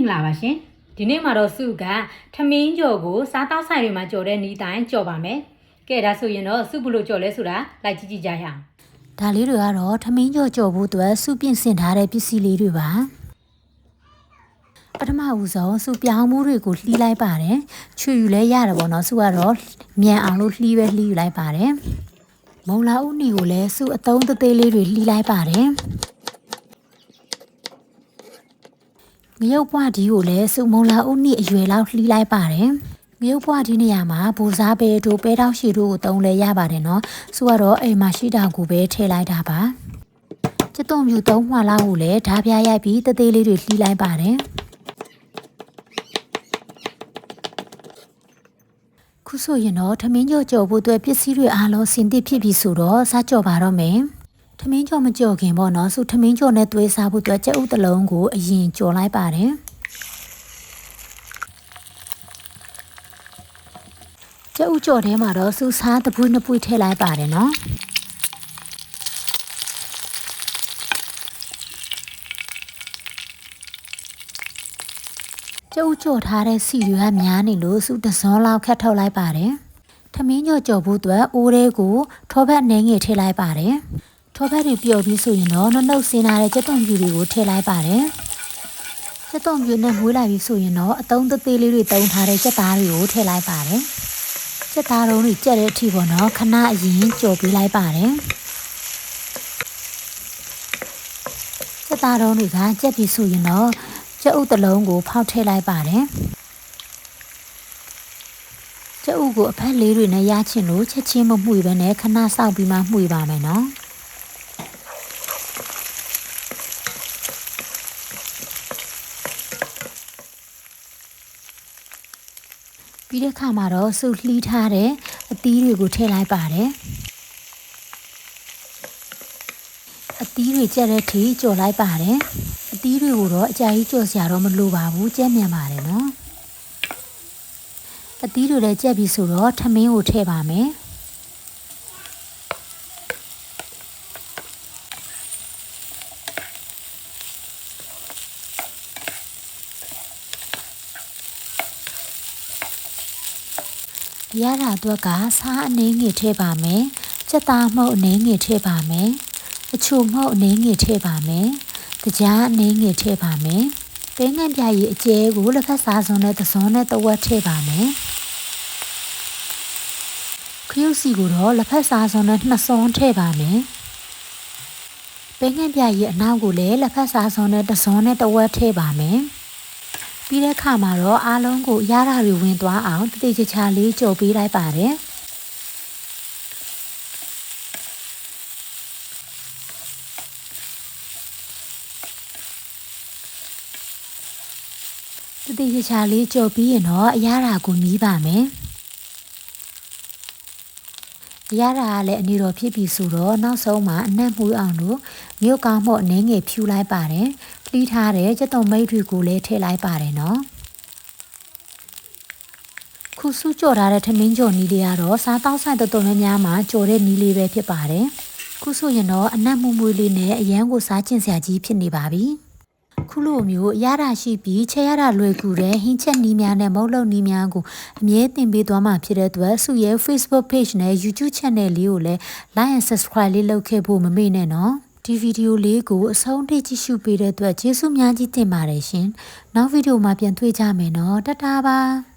င်္ဂလာပါရှင်ဒီနေ့မှာတော့စုကထမင်းကြော်ကိုစားတောက်ဆိုင်တွေမှာကြော်တဲ့နီးတိုင်းကြော်ပါမယ်ကဲဒါဆိုရင်တော့စုဘလို့ကြော်လဲဆိုတာလိုက်ကြည့်ကြည့်ကြရအောင်ဒါလေးတွေကတော့ထမင်းကြော်ကြော်ဖို့အတွက်စုပြင်ဆင်ထားတဲ့ပစ္စည်းလေးတွေပါပထမဦးဆုံးစုပြောင်းမှုတွေကိုလှီးလိုက်ပါတယ်ချွေယူလဲရတယ်ပေါ့နော်စုကတော့မြန်အောင်လို့လှီးပဲလှီးယူလိုက်ပါတယ်မုံလာဥနီကိုလည်းစုအတုံးသေးသေးလေးတွေလှီးလိုက်ပါတယ် မြုပ်ပွားဒီကိုလည်းစုမုံလာဥနီအရွယ်လောက်လှီးလိုက်ပါတယ်မြုပ်ပွားဒီနေရာမှာဘူစားပဲတို့ပဲတောက်ရှိတို့ကိုတုံးလဲရပါတယ်နော်စုကတော့အိမ်မှာရှိတာကိုပဲထည့်လိုက်တာပါကျက်သွန်မြူသုံးမှလောက်ကိုလည်းဓာပြရိုက်ပြီးတသေးလေးတွေလှီးလိုက်ပါတယ်ခုဆိုရင်တော့ထမင်းကြော်ကြော်ဖို့အတွက်ပစ္စည်းတွေအားလုံးစင်သစ်ဖြစ်ပြီဆိုတော့စားကြော်ပါတော့မယ် ထမင်းကြော်မကြော်ခင်ပေါ့နော်စုထမင်းကြော်နဲ့သွေးစားဖို့အတွက်ကြက်ဥတစ်လုံးကိုအရင်ကြော်လိုက်ပါတယ်ကျဥကြော်ထဲမှာတော့စူစားတပွေးနှစ်ပွေးထည့်လိုက်ပါတယ်နော်ကျဥကြော်ထားတဲ့စီတွေကများနေလို့စူတစောလောက်ခတ်ထုတ်လိုက်ပါတယ်ထမင်းကြော်ကြော်ဖို့အတွက်အိုးလေးကိုထောဘက်နှင်းငယ်ထည့်လိုက်ပါတယ် ထောဘက်တွေပျော်ပြီးဆိုရင်တော့နှုတ်နှုတ်စင်းလာတဲ့ကြက်သွန်ပြူတွေကိုထည့်လိုက်ပါတယ်ကြက်သွန်ပြူနဲ့မွေးလိုက်ပြီးဆိုရင်တော့အတုံးသေးသေးလေးတွေတုံးထားတဲ့ကြက်သားတွေကိုထည့်လိုက်ပါတယ်စက်သားလုံးတွေကြက်တဲ့အထိပေါ့နော်ခဏအရင်ကြော်ပေးလိုက်ပါတယ်စက်သားလုံးတွေကကြက်ပြီဆိုရင်တော့ကြက်ဥတစ်လုံးကိုဖောက်ထည့်လိုက်ပါတယ်ကြက်ဥကိုအဖက်လေးတွေနဲ့ရချင်လို့ချက်ချင်းမမှုပဲနဲ့ခဏစောက်ပြီးမှမှုပါမယ်နော် ပြီးတဲ့ခါမှာတော့စုလှီးထားတဲ့အသီးတွေကိုထည့်လိုက်ပါတယ်အသီးတွေကြက်တဲ့ထိကြော်လိုက်ပါတယ်အသီးတွေကိုတော့အကြာကြီးကြော်စရာတော့မလိုပါဘူးကြက်မြန်ပါတယ်နော်အသီးတွေလည်းကြက်ပြီဆိုတော့ထမင်းကိုထည့်ပါမယ် ရတာအတွက်ကစားအနှင်းငယ်ထည့်ပါမယ်စက်သားမှုတ်အနှင်းငယ်ထည့်ပါမယ်အချိုမှုတ်အနှင်းငယ်ထည့်ပါမယ်ကြားအနှင်းငယ်ထည့်ပါမယ်ပဲငံပြရည်အကျဲကိုလက်ဖက်စားစုံနဲ့သစုံနဲ့တဝက်ထည့်ပါမယ်ခရုစီကိုတော့လက်ဖက်စားစုံနဲ့နှစ်စုံထည့်ပါမယ်ပဲငံပြရည်အနောက်ကိုလည်းလက်ဖက်စားစုံနဲ့တစုံနဲ့တဝက်ထည့်ပါမယ် ပြီးတဲ့ခါမှာတော့အားလုံးကိုရတာတွေဝင်သွားအောင်တတိချာချာလေးကြော်ပေးလိုက်ပါတယ်တတိချာချာလေးကြော်ပြီးရင်တော့အရတာကိုမြည်ပါမယ်အ ရတာကလည်းအနေတော်ဖြစ်ပြီဆိုတော့နောက်ဆုံးမှာအနက်မှုအောင်လို့မြို့ကောင်းမှုအနေငယ်ဖြူလိုက်ပါတယ်လှီးထားတဲ့ကြက်သွန်မိတ်တွေကိုလည်းထည့်လိုက်ပါတယ်နော်ခုစုကြော်ထားတဲ့ထမင်းကြော်နီးလေးကတော့စားတောက်ဆိုင်တော်တော်များများမှာကြော်တဲ့နီးလေးပဲဖြစ်ပါတယ်ခုဆိုရင်တော့အနက်မှုမွေးလေးနဲ့အရန်ကိုစားကျင်စရာကြီးဖြစ်နေပါပြီ ခုလိုမျိုးအရတာရှိပြီးချက်ရတာလွယ်ကူတဲ့ဟင်းချက်နီးများနဲ့မုတ်လုံနီးများကိုအမြဲတင်ပေးသွားမှာဖြစ်တဲ့အတွက်စုရဲ့ Facebook page နဲ့ YouTube channel လေးကိုလည်း like and subscribe လေးလုပ်ခဲ့ဖို့မမေ့နဲ့နော်ဒီဗီဒီယိုလေးကိုအဆုံးထိကြည့်ရှုပေးတဲ့အတွက်ကျေးဇူးများကြီးတင်ပါတယ်ရှင်နောက်ဗီဒီယိုမှာပြန်တွေ့ကြမယ်နော်တတ်တာပါ